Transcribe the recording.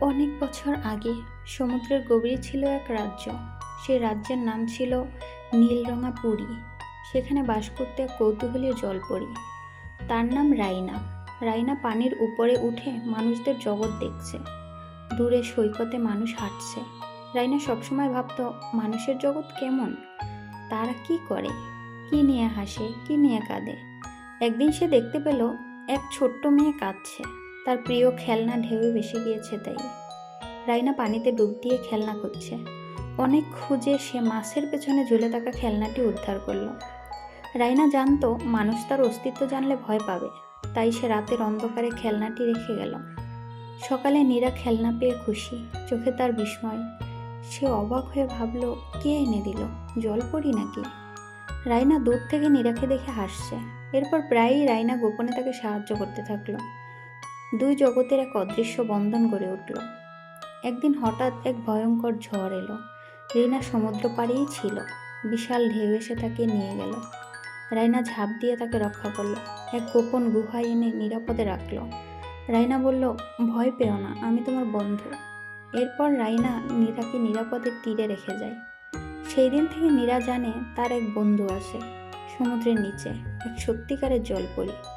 অনেক বছর আগে সমুদ্রের গভীরে ছিল এক রাজ্য। সে রাজ্যের নাম ছিল নীলরঙা পুরী সেখানে বাস করতে এক কৌতূহলী জলপরি। তার নাম রাইনা। রাইনা পানির উপরে উঠে মানুষদের জগৎ দেখছে। দূরে সৈকতে মানুষ হাঁটছে। রাইনা সবসময় ভাবতো, মানুষের জগৎ কেমন? তারা কি করে? কি নিয়ে হাসে, কি নিয়ে কাঁদে? একদিন সে দেখতে পেল, এক ছোট্ট মেয়ে কাঁদছে। তার প্রিয় খেলনা ঢেউ ভেসে গিয়েছে তাই। রাইনা পানিতে ডুব দিয়ে খেলনা খুঁজছে। অনেক খুঁজে সে মাছের পেছনে ঝুলে থাকা খেলনাটি উদ্ধার করল। রাইনা জানতো, মানুষ তার অস্তিত্ব জানলে ভয় পাবে। তাই সে রাতের অন্ধকারে খেলনাটি রেখে গেল। সকালে নীরা খেলনা পেয়ে খুশি। চোখে তার বিস্ময়। সে অবাক হয়ে ভাবলো, কে এনে দিল? জল পড়ি নাকি? রাইনা দূর থেকে নীরাকে দেখে হাসছে। এরপর প্রায়ই রাইনা গোপনে তাকে সাহায্য করতে থাকল। দুই জগতের এক অদৃশ্য বন্ধন গড়ে উঠল। একদিন হঠাৎ এক ভয়ঙ্কর ঝড় এলো। রিনা সমুদ্র পাড়েই ছিল। বিশাল ঢেউ এসে তাকে নিয়ে গেল। রাইনা ঝাঁপ দিয়ে তাকে রক্ষা করল। এক গোপন গুহায় এনে নিরাপদে রাখল। রাইনা বলল, ভয় পেও না, আমি তোমার বন্ধু। এরপর রাইনা নীরাকে নিরাপদে তীরে রেখে যায়। সেই দিন থেকে নীরা জানে তার এক বন্ধু আছে সমুদ্রের নিচে, এক সত্যিকারের জলপরি।